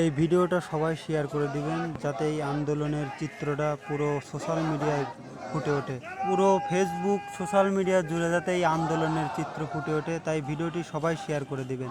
এই ভিডিওটা সবাই শেয়ার করে দিবেন, যাতে এই আন্দোলনের চিত্রটা পুরো সোশ্যাল মিডিয়ায় ফুটে ওঠে। পুরো ফেসবুক সোশ্যাল মিডিয়া জুড়ে যাতে এই আন্দোলনের চিত্র ফুটে ওঠে, তাই ভিডিওটি সবাই শেয়ার করে দিবেন।